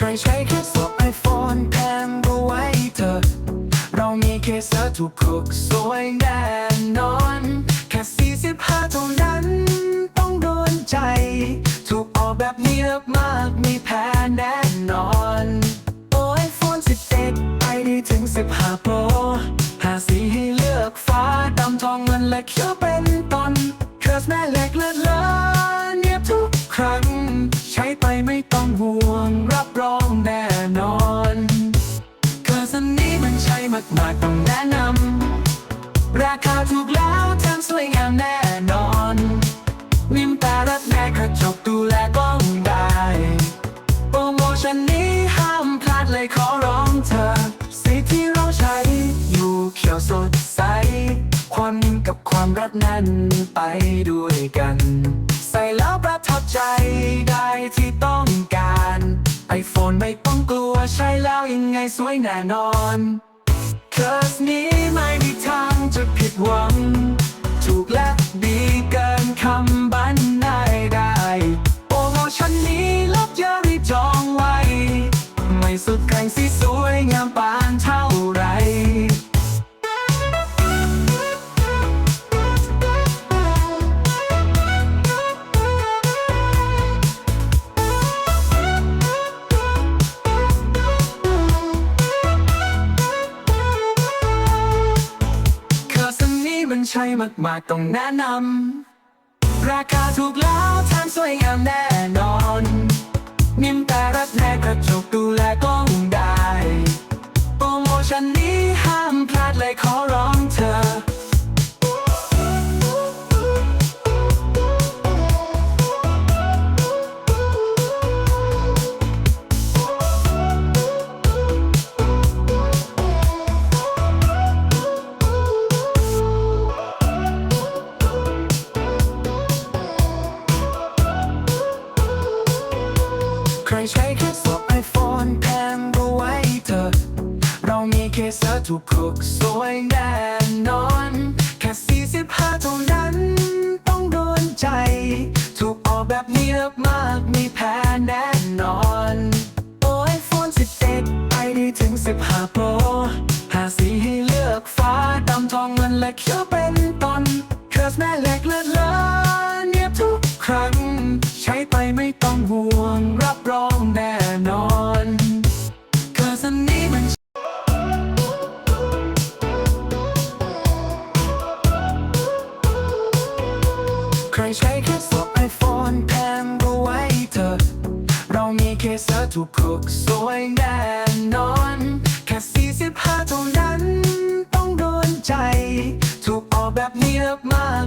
ใช้แค่สวมไอโฟนแพงก็ไว้เถอเรามีเคสถูกคุกสวยแน่นอน แค่ 45เท่านั้นต้องโดนใจ ถูกออกแบบเนียบมากมีแพ้แน่นอน โอ้ไอโฟน11ไปดีถึง 15 Pro หาสีให้เลือกฟ้าดำทองเงินและเขียวเป็นตอนเคอร์สแม่เล็กเลือ มันใช่มากต้องแนะนำ ราคาถูกแล้วแถมสวยงามแน่นอนนิ่มต่รัดแม่กระจกดูแลกล้องได้ โปรโมชั่นนี้ห้ามพลาดเลยขอร้องเธอ สีที่เราใช้ อยู่เขียวสดใส ความนิ่มกับความรัดแน่นไปด้วยกัน ใส่แล้วประทับใจได้ที่ต้องการไอโฟนไม่ต้องกลัวใช้แล้วยังไงสวยแน่นอน เคอร์สนี้ไม่มีทางจะผิดหวัง ใช่มากๆต้องแนะนำ ราคาถูกแล้วแถมสวยงามแน่นอน นิ่มแต่รัดแน่กระจกดู ใครใช้แค่สวมไอโฟนแพงก็ไว้เถอเรามีเคสถูกคุกสวยแน่นอน แค่ 45เท่านั้นต้องโดนใจ ถูกออกแบบเนียบมากมีแพ้แน่นอน โอ้ไอโฟน11ไปดีถึง 15 Pro หาสีให้เลือกฟ้าดำทองเงินและเขียวเป็นตอนเคอร์สแม่เล็กเลือดเลอ ใครใช้แค่สวมไอโฟนแพงก็ไว้เธอ เรามีเคสถูกคุกสวยแน่นอน แค่ 45เท่านั้น ต้องโดนใจ ถูกออกแบบเนียบมาก